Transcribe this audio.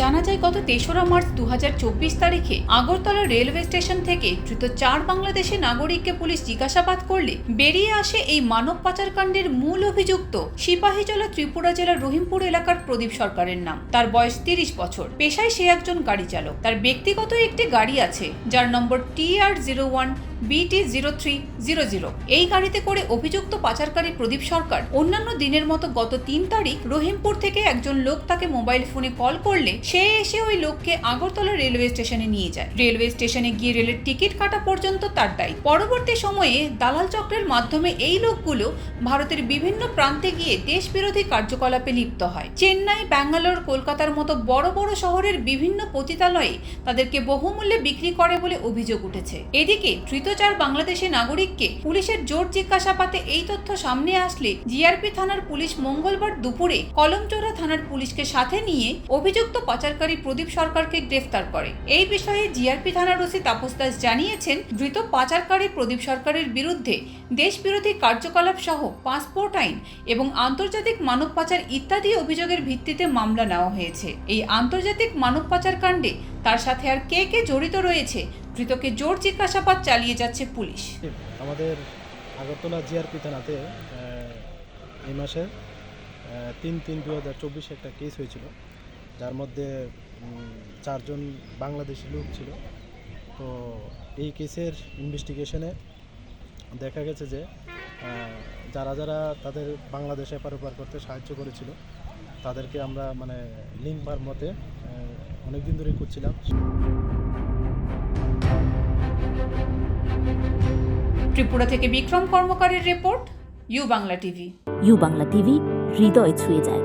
জানা যায়, গত তেসরা মার্চ দু হাজার চব্বিশ তারিখে আগরতলা রেলওয়ে স্টেশন থেকে ধৃত চার বাংলাদেশি নাগরিককে পুলিশ জিজ্ঞাসাবাদ করলে বেরিয়ে আসে এই মানব পাচারকাণ্ডের মূল অভিযুক্ত সিপাহীজলা ত্রিপুরা জেলার রহিমপুর এলাকার প্রদীপ সরকারের নাম। তার বয়স তিরিশ বছর। পেশায় সে একজন গাড়ি চালক তার ব্যক্তিগত একটি গাড়ি আছে, যার নম্বর T R zero one BT zero three zero zero এই গাড়িতে করে অভিযুক্ত পাচারকারী প্রদীপ সরকার অন্যান্য দিনের মতো গত তিন তারিখ রহিমপুর থেকে একজন লোক তাকে মোবাইল ফোনে কল করলে সে এসে ওই লোককে আগরতলা রেলওয়ে স্টেশনে নিয়ে যায়। রেলওয়ে স্টেশনে গিয়ে রেলের টিকিট কাটা পর্যন্ত তার দায়ী। পরবর্তী সময়ে দালাল চক্রের মাধ্যমে এই লোকগুলো ভারতের বিভিন্ন প্রান্তে গিয়ে দেশ বিরোধী কার্যকলাপে লিপ্ত হয়। চেন্নাই, ব্যাঙ্গালোর, কলকাতার মতো বড় বড় শহরের বিভিন্ন পতিতালয়ে তাদেরকে বহুমূল্যে বিক্রি করে বলে অভিযোগ উঠেছে। এদিকে ধৃত চার বাংলাদেশি নাগরিককে পুলিশের জোর জিজ্ঞাসাবাদে এই তথ্য সামনে আসলে জিআরপি থানার পুলিশ মঙ্গলবার দুপুরে কলমচোরা থানার পুলিশকে সাথে নিয়ে অভিযুক্ত পাচারকারী প্রদীপ সরকারকে গ্রেফতার করে। এই বিষয়ে জিআরপি থানার ওসি তাপস দাস জানিয়েছেন, ধৃত পাচারকারী প্রদীপ সরকারের বিরুদ্ধে দেশবিরোধী কার্যকলাপ সহ পাসপোর্ট আইন এবং আন্তর্জাতিক মানব পাচার ইত্যাদি অভিযোগের ভিত্তিতে মামলা নেওয়া হয়েছে। এই আন্তর্জাতিক মানব পাচার কাণ্ডে তার সাথে আর কে কে জড়িত রয়েছে? ধৃতকে জোর জিজ্ঞাসাবাদ চালিয়ে যাচ্ছে পুলিশ। আমাদের আগরতলা জিআরপি থানাতে এই মাসে তিন তিন দু হাজার চব্বিশে একটা কেস হয়েছিল। যার মধ্যে চারজন বাংলাদেশি লোক ছিল। তো এই কেসের ইনভেস্টিগেশনে দেখা গেছে যে যারা যারা তাদের বাংলাদেশে এপার ওপার করতে সাহায্য করেছিল, তাদেরকে আমরা মানে লিঙ্ক বার মতে অনেক দিন ধরেই করছিলাম। ত্রিপুরা থেকে Bikram কর্মকারের report U Bangla TV. U Bangla TV হৃদয় ছুঁয়ে যায়।